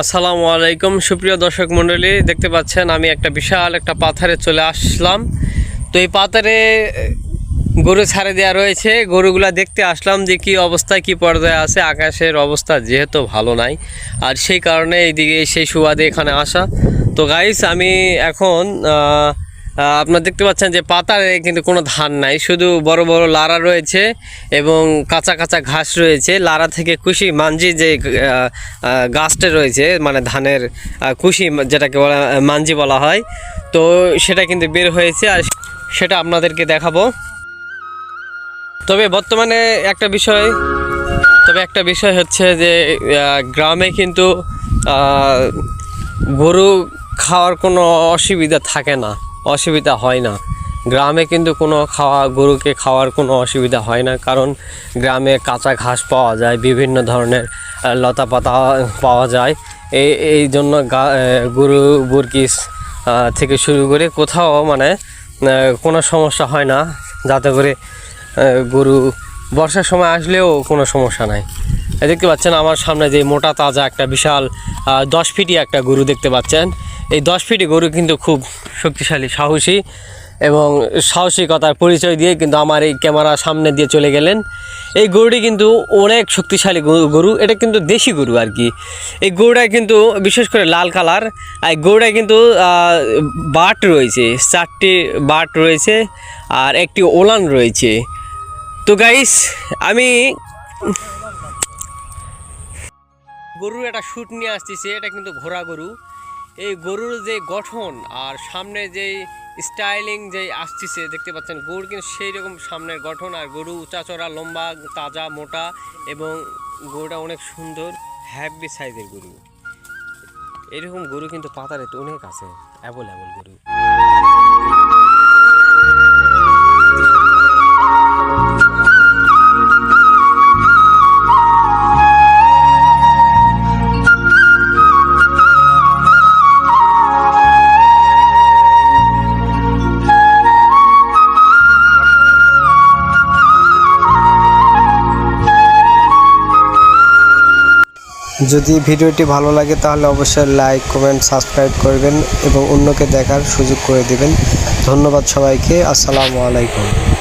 আসসালামু আলাইকুম, সুপ্রিয় দর্শক মণ্ডলী, দেখতে পাচ্ছেন আমি একটা বিশাল একটা পাথারে চলে আসলাম। তো এই পাথারে গরু ছাড়ে দেওয়া রয়েছে। গরুগুলা দেখতে আসলাম যে কি অবস্থায়, কী পর্যায়ে আছে, আকাশের অবস্থা যেহেতু ভালো নাই। আর সেই কারণে এইদিকে সেই সুবাদে এখানে আসা। তো গাইস আমি এখন আপনারা দেখতে পাচ্ছেন যে পাতারে কিন্তু কোনো ধান নাই। শুধু বড় বড় লারা রয়েছে এবং কাঁচা কাঁচা ঘাস রয়েছে। লারা থেকে কুশি মাঞ্জি যে গাছটা রয়েছে মানে ধানের কুশি যেটাকে বলা, মাঞ্জি বলা হয়, তো সেটা কিন্তু বের হয়েছে আর সেটা আপনাদেরকে দেখাবো। তবে বর্তমানে একটা বিষয়, তবে একটা বিষয় হচ্ছে যে গ্রামে কিন্তু গরু খাওয়ার কোনো অসুবিধা থাকে না। অসুবিধা হয় না। গ্রামে কিন্তু কোনো খাওয়া, গরুকে খাওয়ার কোনো অসুবিধা হয় না। কারণ গ্রামে কাঁচা ঘাস পাওয়া যায়, বিভিন্ন ধরনের লতা পাতা পাওয়া যায়। এই এই জন্য গরু বুরকিস থেকে শুরু করে কোথাও মানে কোনো সমস্যা হয় না। যাতে করে গরু বর্ষার সময় আসলেও কোনো সমস্যা নাই। দেখতে পাচ্ছেন আমার সামনে যে মোটা, তাজা একটা বিশাল দশ ফিটি একটা গরু দেখতে পাচ্ছেন। এই দশ ফিটি গরু কিন্তু খুব শক্তিশালী, সাহসী এবং সাহসিকতার পরিচয় দিয়ে কিন্তু আমার এই ক্যামেরা সামনে দিয়ে চলে গেলেন। এই গরুটি কিন্তু অনেক শক্তিশালী গরু- এটা কিন্তু দেশি গরু আর কি। এই গরুটায় কিন্তু বিশেষ করে লাল কালার, আর এই গরুটায় কিন্তু বাট রয়েছে, চারটি বাট রয়েছে আর একটি ওলান রয়েছে। তো গাইস আমি গরুর একটা শ্যুট নিয়ে আসতেছি, এটা কিন্তু ঘোড়া গরু। এই গরুর যে গঠন আর সামনে যেই স্টাইলিং যে আসতেছে, দেখতে পাচ্ছেন গরু কিন্তু সেই রকম সামনের গঠন। আর গরু উঁচাচড়া লম্বা, তাজা, মোটা এবং গরুটা অনেক সুন্দর হ্যাভি সাইজের গরু। এরকম গরু কিন্তু পাতারে অনেক আছে, অ্যাভেলেবল গরু। যদি ভিডিওটি ভালো লাগে তাহলে অবশ্যই লাইক কমেন্ট সাবস্ক্রাইব করবেন এবং অন্যকে দেখার সুযোগ করে দেবেন। ধন্যবাদ সবাইকে, আসসালামু আলাইকুম।